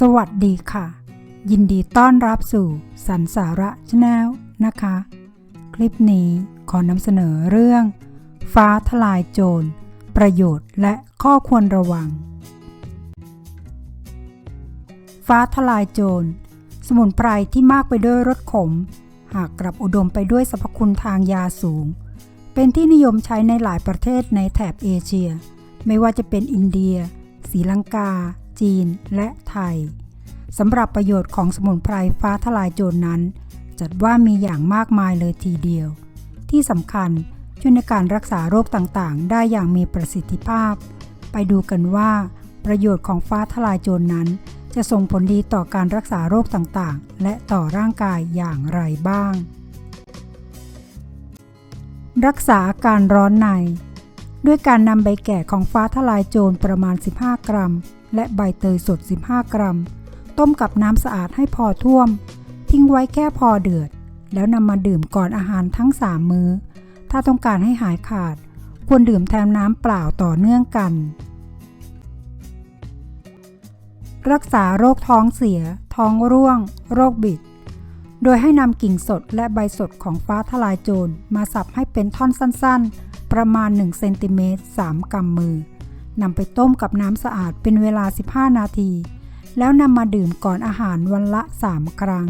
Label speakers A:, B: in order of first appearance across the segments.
A: สวัสดีค่ะ ยินดีต้อนรับสู่สันสาระชาแนลนะคะ คลิปนี้ขอนำเสนอเรื่อง ฟ้าทลายโจร ประโยชน์และข้อควรระวัง ฟ้าทลายโจร สมุนไพรที่มากไปด้วยรสขม หากกลับอุดมไปด้วยสรรพคุณทางยาสูง เป็นที่นิยมใช้ในหลายประเทศในแถบเอเชีย ไม่ว่าจะเป็นอินเดียศรีลังกา จีนและไทยสำหรับประโยชน์ของสมุนไพรฟ้าทลายโจรนั้น จัดว่ามีอย่างมากมายเลยทีเดียว ที่สำคัญช่วยในการรักษาโรคต่างๆ ได้อย่างมีประสิทธิภาพ ไปดูกันว่า ประโยชน์ของฟ้าทลายโจรนั้น จะส่งผลดีต่อการรักษาโรคต่างๆ และต่อร่างกายอย่างไรบ้าง รักษาอาการร้อนใน ด้วยการนำใบแก่ของฟ้าทลายโจรประมาณ 15 กรัม และใบเตยสด 15 กรัม ต้มกับน้ำสะอาดให้พอท่วม ทิ้งไว้แค่พอเดือด แล้วนำมาดื่มก่อนอาหารทั้ง 3 มื้อ ถ้าต้องการให้หายขาด ควรดื่มแทนน้ำเปล่าต่อเนื่องกัน รักษาโรคท้องเสีย ท้องร่วง โรคบิด โดยให้นำกิ่งสดและใบสดของฟ้าทลายโจรมาสับให้เป็นท่อนสั้นๆ ประมาณ 1 เซนติเมตร3กำมือ นำไปต้มกับน้ำสะอาดเป็นเวลา 15 นาที แล้วนำมาดื่มก่อนอาหารวันละ 3 ครั้ง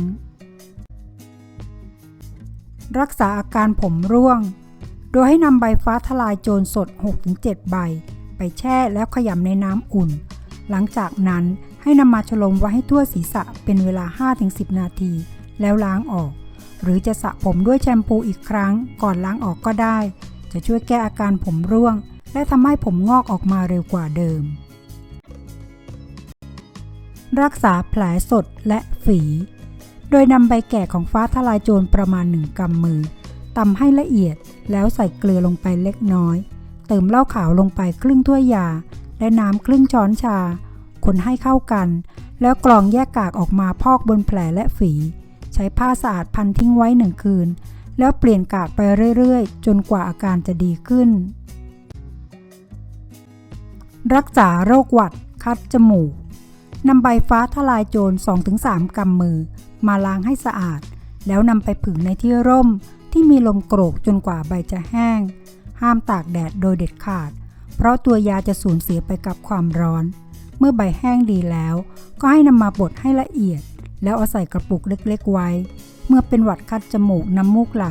A: รักษาอาการผมร่วง โดยให้นำใบฟ้าทลายโจรสด 6-7 ใบ ไปแช่แล้วขยำในน้ำอุ่น หลังจากนั้นให้นำมาฉลมไว้ให้ทั่วศีรษะเป็นเวลา 5-10 นาที แล้วล้างออก หรือจะสระผมด้วยแชมพูอีกครั้งก่อนล้างออกก็ได้ จะช่วยแก้อาการผมร่วง และทำให้ผมงอกออกมาเร็วกว่าเดิม รักษาแผลสดและฝี โดยนำใบแก่ของฟ้าทลายโจรประมาณ1กำมือตำให้ละเอียดแล้วใส่เกลือลงไปเล็กน้อย เติมเหล้าขาวลงไปครึ่งถ้วยยา และน้ำครึ่งช้อนชา คนให้เข้ากัน แล้วกรองแยกกากออกมาพอกบนแผลและฝี ใช้ผ้าสะอาดพันทิ้งไว้หนึ่งคืน แล้วเปลี่ยนกากไปเรื่อยๆ จนกว่าอาการจะดีขึ้น รักษาโรคหวัด คัดจมูกนำใบฟ้าทลายโจร 2-3 กำมือ มาล้างให้สะอาด แล้วนำไปผึ่งในที่ร่มที่มีลมโกรกจนกว่าใบจะแห้ง ห้ามตากแดดโดยเด็ดขาด เพราะตัวยาจะสูญเสียไปกับความร้อน เมื่อใบแห้งดีแล้ว ก็ให้นำมาบดให้ละเอียด แล้วเอาใส่กระปุกเล็กๆไว้ เมื่อเป็นหวัดคัดจมูกน้ำมูกไหล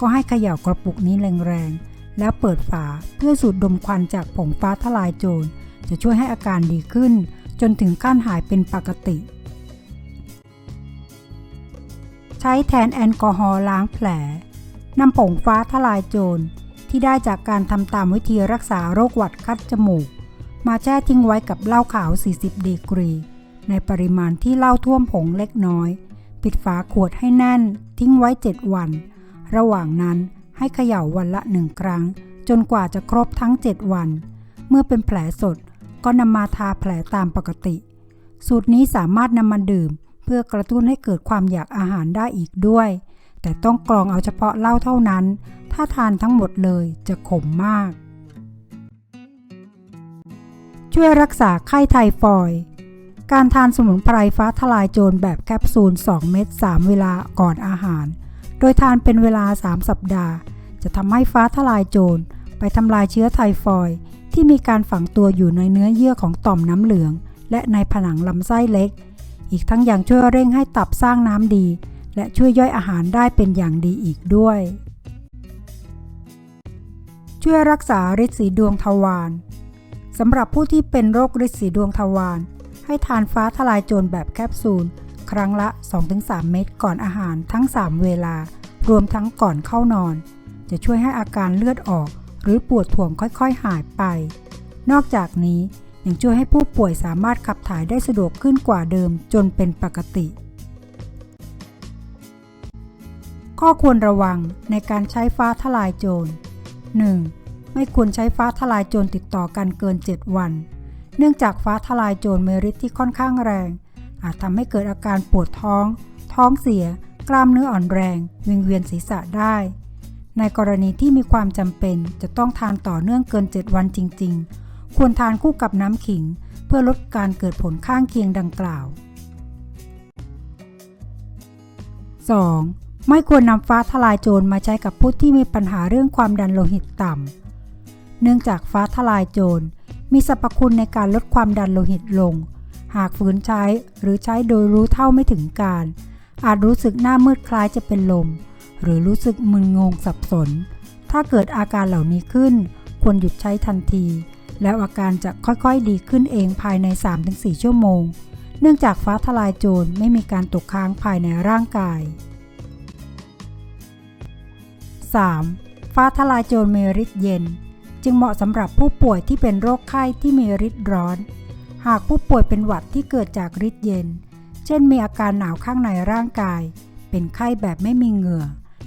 A: ก็ให้เขย่ากระปุกนี้แรงๆ แล้วเปิดฝาเพื่อสูดดมควันจากผงฟ้าทลายโจร จะช่วยให้อาการดีขึ้น จนถึงขั้นหายเป็นปกติ ใช้แทนแอลกอฮอล์ล้างแผลนำผงฟ้าทลายโจร ที่ได้จากการทำตามวิธีรักษาโรคหวัดคัดจมูก มาแช่ทิ้งไว้กับเหล้าขาว 40 ดีกรี ในปริมาณที่เหล้าท่วมผงเล็กน้อย ปิดฝาขวดให้แน่น ทิ้งไว้ 7 วัน ระหว่างนั้น ให้เขย่าวันละหนึ่งครั้ง จนกว่าจะครบทั้ง 7 วัน เมื่อเป็นแผลสดก็นำมาทาแผลตามปกติ สูตรนี้สามารถนำมาดื่ม เพื่อกระตุ้นให้เกิดความอยากอาหารได้อีกด้วย แต่ต้องกรองเอาเฉพาะเหล้าเท่านั้น ถ้าทานทั้งหมดเลยจะขมมาก ช่วยรักษาไข้ไทฟอยด์การทานสมุนไพรฟ้าทลายโจรแบบแคปซูล 2 เม็ด3 เวลาก่อนอาหาร โดยทานเป็นเวลา 3 สัปดาห์ จะทำให้ฟ้าทลายโจร ไปทำลายเชื้อไทฟอยด์ที่มีการฝังตัวอยู่ในเนื้อเยื่อของต่อมน้ำเหลือง และในผนังลำไส้เล็ก อีกทั้งยังช่วยเร่งให้ตับสร้างน้ำดี และช่วยย่อยอาหารได้เป็นอย่างดีอีกด้วย ช่วยรักษาฤทธิ์สีดวงทวารสำหรับผู้ที่เป็นโรคฤทธิ์สีดวงทวารให้ทานฟ้าทลายโจรแบบแคปซูล ครั้งละ 2-3 เม็ดก่อนอาหารทั้ง 3 เวลา รวมทั้งก่อนเข้านอน จะช่วยให้อาการเลือดออก หรือปวดถ่วงค่อยๆ หายไป นอกจากนี้ยังช่วยให้ผู้ป่วยสามารถขับถ่ายได้สะดวกขึ้นกว่าเดิมจนเป็นปกติ ข้อควรระวังในการใช้ฟ้าทลายโจร 1. ไม่ควรใช้ฟ้าทลายโจรติดต่อกันเกิน 7 วัน เนื่องจากฟ้าทลายโจรมีฤทธิ์ที่ค่อนข้างแรง อาจทำให้เกิดอาการปวดท้อง ท้องเสีย กล้ามเนื้ออ่อนแรงวิงเวียนศีรษะได้ ในกรณีที่มีความจำเป็นจะต้องทานต่อเนื่องเกิน 7 วันจริง ๆ ควรทานคู่กับน้ำขิง เพื่อลดการเกิดผลข้างเคียงดังกล่าว 2. ไม่ควรนำฟ้าทลายโจรมาใช้กับผู้ที่มีปัญหาเรื่องความดันโลหิตต่ำ เนื่องจากฟ้าทลายโจรมีสรรพคุณในการลดความดันโลหิตลง หากฝืนใช้หรือใช้โดยรู้เท่าไม่ถึงการ อาจรู้สึกหน้ามืดคล้ายจะเป็นลม หรือรู้สึกมึนงงสับสน ถ้าเกิดอาการเหล่านี้ขึ้น ควรหยุดใช้ทันที แล้วอาการจะค่อยๆดีขึ้นเองภายใน 3-4 ชั่วโมง เนื่องจากฟ้าทลายโจรไม่มีการตกค้างภายในร่างกาย 3. ฟ้าทลายโจรมีฤทธิ์เย็น จึงเหมาะสำหรับผู้ป่วยที่เป็นโรคไข้ที่มีฤทธิ์ร้อน หากผู้ป่วยเป็นหวัดที่เกิดจากฤทธิ์เย็น เช่นมีอาการหนาวข้างในร่างกาย เป็นไข้แบบไม่มีเหงื่อ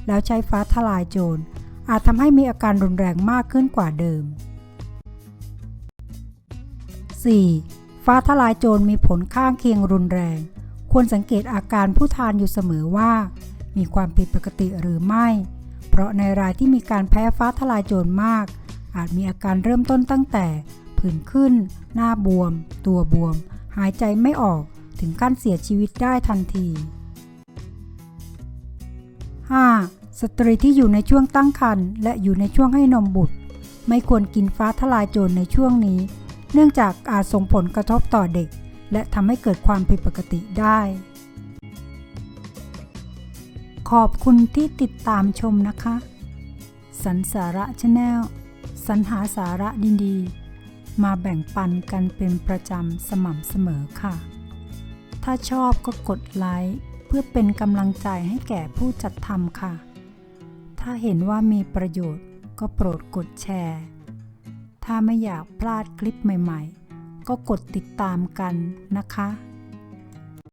A: แล้วใช้ฟ้าทลายโจร อาจทำให้มีอาการรุนแรงมากขึ้นกว่าเดิม 4. ฟ้าทลายโจรมีผลข้างเคียงรุนแรง ควรสังเกตอาการผู้ทานอยู่เสมอว่า มีความผิดปกติหรือไม่ เพราะในรายที่มีการแพ้ฟ้าทลายโจรมาก อาจมีอาการเริ่มต้นตั้งแต่ผื่นขึ้น หน้าบวม ตัวบวม หายใจไม่ออก ถึงขั้นเสียชีวิตได้ทันที 5. สตรีที่อยู่ในช่วงตั้งครรภ์และอยู่ในช่วงให้นมบุตร ไม่ควรกินฟ้าทลายโจรในช่วงนี้ เนื่องจากอาจส่งผลกระทบต่อเด็ก และทำให้เกิดความผิดปกติได้ ขอบคุณที่ติดตามชมนะคะ สันสาระชาแนลสรรหาสาระดีๆ มาแบ่งปันกันเป็นประจำสม่ำเสมอค่ะ ถ้าชอบก็กดไลค์เพื่อเป็นกำลังใจให้แก่ผู้จัดทำค่ะ ถ้าเห็นว่ามีประโยชน์ก็โปรดกดแชร์ ถ้าไม่อยากพลาดคลิปใหม่ๆ ก็กดติดตามกันนะคะ